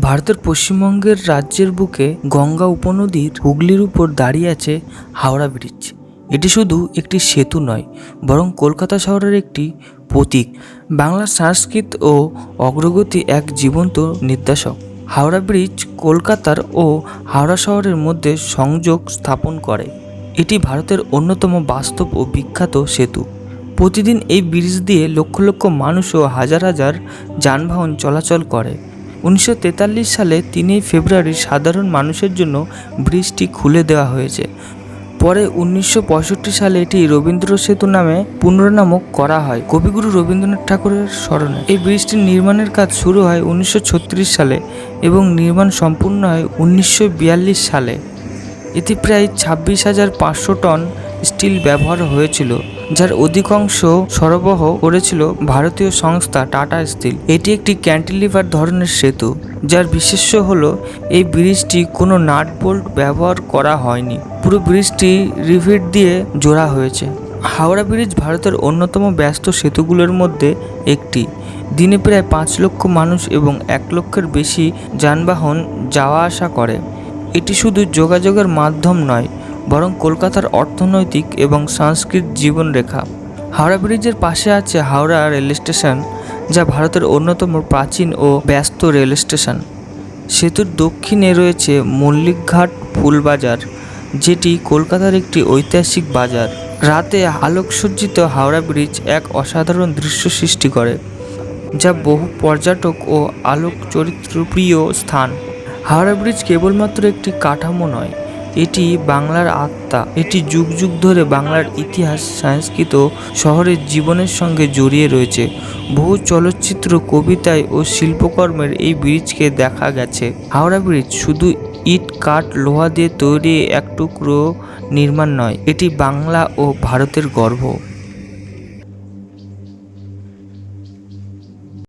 ভারতের পশ্চিমবঙ্গের রাজ্যের বুকে গঙ্গা উপনদীর হুগলির উপর দাঁড়িয়ে আছে হাওড়া ব্রিজ। এটি শুধু একটি সেতু নয়, বরং কলকাতা শহরের একটি প্রতীক। বাংলার সংস্কৃত ও অগ্রগতি এক জীবন্ত নির্দেশক। হাওড়া ব্রিজ কলকাতার ও হাওড়া শহরের মধ্যে সংযোগ স্থাপন করে। এটি ভারতের অন্যতম বাস্তব ও বিখ্যাত সেতু। প্রতিদিন এই ব্রিজ দিয়ে লক্ষ লক্ষ মানুষ ও হাজার হাজার যানবাহন চলাচল করে। উনিশশো তেতাল্লিশ সালে তিনই ফেব্রুয়ারি সাধারণ মানুষের জন্য ব্রিজটি খুলে দেওয়া হয়েছে। পরে উনিশশো পঁয়ষট্টি সালে এটি রবীন্দ্র সেতু নামে পুনর্নামক করা হয়। কবিগুরু রবীন্দ্রনাথ ঠাকুরের স্মরণে এই ব্রিজটির নির্মাণের কাজ শুরু হয় উনিশশো ছত্রিশ সালে এবং নির্মাণ সম্পূর্ণ হয় উনিশশো বিয়াল্লিশ সালে। এতে প্রায় ছাব্বিশ হাজার পাঁচশো টন স্টিল ব্যবহার হয়েছিল। যার অধিকাংশ সরবরাহ করেছিল ভারতীয় সংস্থা টাটা স্টিল। এটি একটি ক্যান্টিলিভার ধরনের সেতু, যার বিশেষ্য হলো এই ব্রিজটি কোনো নাট বোল্ট ব্যবহার করা হয়নি। পুরো ব্রিজটি রিভিট দিয়ে জোড়া হয়েছে। হাওড়া ব্রিজ ভারতের অন্যতম ব্যস্ত সেতুগুলোর মধ্যে একটি। দিনে প্রায় পাঁচ লক্ষ মানুষ এবং এক লক্ষের বেশি যানবাহন যাওয়া আসা করে। এটি শুধু যোগাযোগের মাধ্যম নয় বরং কলকাতার অর্থনৈতিক এবং সাংস্কৃতিক জীবনরেখা। হাওড়া ব্রিজের পাশে আছে হাওড়া রেল স্টেশন, যা ভারতের অন্যতম প্রাচীন ও ব্যস্ত রেল স্টেশন। সেতুর দক্ষিণে রয়েছে মল্লিকঘাট ফুলবাজার যেটি কলকাতার একটি ঐতিহাসিক বাজার। রাতে আলোকসজ্জিত হাওড়া ব্রিজ এক অসাধারণ দৃশ্য সৃষ্টি করে, যা বহু পর্যটক ও আলোক চরিত্রপ্রিয় স্থান। হাওড়া ব্রিজ কেবলমাত্র একটি কাঠামো নয় এটি বাংলার আত্মা। এটি যুগ যুগ ধরে বাংলার ইতিহাস, সংস্কৃত শহরের জীবনের সঙ্গে জড়িয়ে রয়েছে। বহু চলচ্চিত্র, কবিতায় ও শিল্পকর্মের এই ব্রিজকে দেখা গেছে। হাওড়া ব্রিজ শুধু ইট, কাঠ, লোহা দিয়ে তৈরি এক টুকরো নির্মাণ নয়, এটি বাংলা ও ভারতের গর্ব।